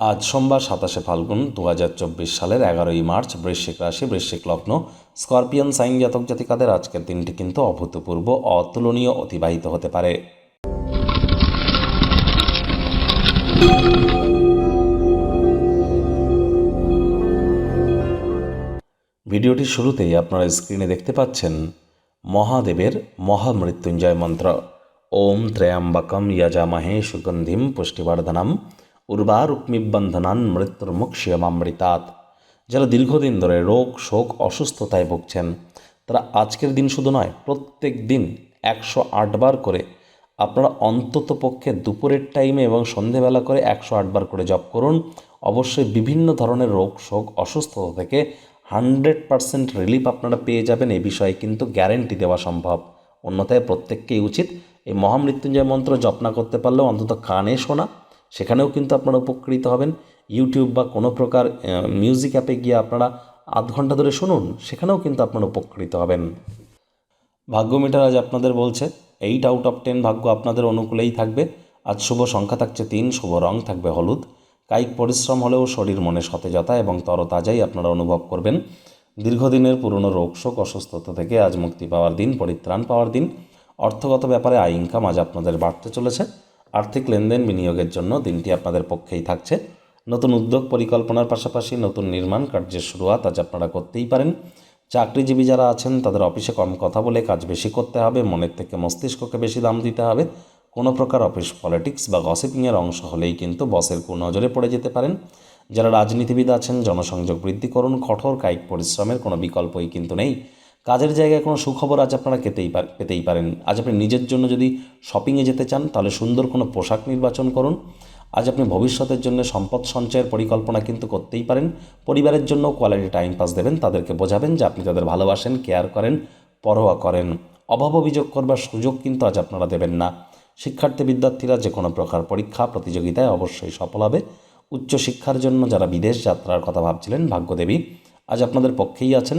আজ সোমবার সাতাশে ফাল্গুন দু হাজার চব্বিশ সালের এগারোই মার্চ বৃশ্চিক রাশি, বৃশ্চিক লগ্ন। স্করপিয়ন, সাইন জাতক জাতিকাদের আজকের দিনটি কিন্তু অভূতপূর্ব, অতুলনীয়, অতিবাহিত হতে পারে। ভিডিওটির শুরুতেই আপনারা স্ক্রিনে দেখতে পাচ্ছেন মহাদেবের মহামৃত্যুঞ্জয় মন্ত্র। ওম ত্রয়াম্বকম যজামহে সুগন্ধিম পুষ্টিবর্ধনম। উর্বারুক্মিবন্ধনান মৃত্যুর মৃত্যুর্মুক্ষিয়মামৃতাৎ। যারা দীর্ঘদিন ধরে রোগ, শোক, অসুস্থতায় ভুগছেন, তারা আজকের দিন শুধু নয়, প্রত্যেক দিন একশো আটবার করে আপনারা অন্তত পক্ষে দুপুরের টাইমে এবং সন্ধেবেলা করে একশো আটবার করে জপ করুন। অবশ্যই বিভিন্ন ধরনের রোগ, শোক, অসুস্থতা থেকে হান্ড্রেড পারসেন্ট রিলিফ আপনারা পেয়ে যাবেন এ বিষয়ে কিন্তু গ্যারেন্টি দেওয়া সম্ভব। অন্যথায় প্রত্যেককেই উচিত এই মহামৃত্যুঞ্জয় মন্ত্র জপ না করতে পারলেও অন্তত কানে শোনা সেখানেও কিন্তু আপনারা উপকৃত হবেন। ইউটিউব বা কোনো প্রকার মিউজিক অ্যাপে গিয়ে আপনারা আধ ঘণ্টা ধরে শুনুন, সেখানেও কিন্তু আপনারা উপকৃত হবেন। ভাগ্য মিটার আজ আপনাদের বলছে এইট আউট অফ টেন ভাগ্য আপনাদের অনুকূলেই থাকবে। আজ শুভ সংখ্যা থাকছে তিন, শুভ রং থাকবে হলুদ। কায়িক পরিশ্রম হলেও শরীর মনে সতেজতা এবং তরতাজাই আপনারা অনুভব করবেন। দীর্ঘদিনের পুরনো রোগ শোক, অসুস্থতা থেকে আজ মুক্তি পাওয়ার দিন, পরিত্রাণ পাওয়ার দিন। অর্থগত ব্যাপারে আয় ইনকাম আজ আপনাদের বাড়তে চলেছে। আর্থিক লেনদেন বিনিয়োগের জন্য দিনটি আপনাদের পক্ষেই থাকছে। নতুন উদ্যোগ পরিকল্পনার পাশাপাশি নতুন নির্মাণ কার্যের শুরুয়াত আজ আপনারা করতেই পারেন। চাকরিজীবী যারা আছেন, তাদের অফিসে কম কথা বলে কাজ বেশি করতে হবে, মনের থেকে মস্তিষ্ককে বেশি দাম দিতে হবে। কোনো প্রকার অফিস পলিটিক্স বা গসিপিংয়ের অংশ হলেই কিন্তু বসের কুনজরে পড়ে যেতে পারেন। যারা রাজনীতিবিদ আছেন, জনসংযোগ বৃদ্ধি করুন, কঠোর কায়িক পরিশ্রমের কোনো বিকল্পই কিন্তু নেই। কাজের জায়গায় কোনো সুখবর আজ আপনারা পেতেই পেতেই পারেন। আজ আপনি নিজের জন্য যদি শপিংয়ে যেতে চান, তাহলে সুন্দর কোনো পোশাক নির্বাচন করুন। আজ আপনি ভবিষ্যতের জন্য সম্পদ সঞ্চয়ের পরিকল্পনা কিন্তু করতেই পারেন। পরিবারের জন্য কোয়ালিটি টাইম পাস দেবেন, তাদেরকে বোঝাবেন যে আপনি তাদের ভালোবাসেন কেয়ার করেন, পরোয়া করেন। অভাব অভিযোগ করবার সুযোগ কিন্তু আজ আপনারা দেবেন না। শিক্ষার্থী, বিদ্যার্থীরা যে কোনো প্রকার পরীক্ষা, প্রতিযোগিতায় অবশ্যই সফল হবে। উচ্চশিক্ষার জন্য যারা বিদেশ যাত্রার কথা ভাবছিলেন, ভাগ্যদেবী, আজ আপনাদের পক্ষেই আছেন।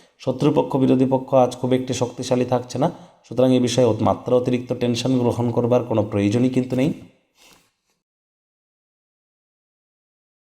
শত্রুপক্ষ, বিরোধী পক্ষ আজ খুব একটি শক্তিশালী থাকছে না। সুতরাং এ বিষয়ে মাত্রা অতিরিক্ত টেনশন গ্রহণ করবার কোনো প্রয়োজনই কিন্তু নেই।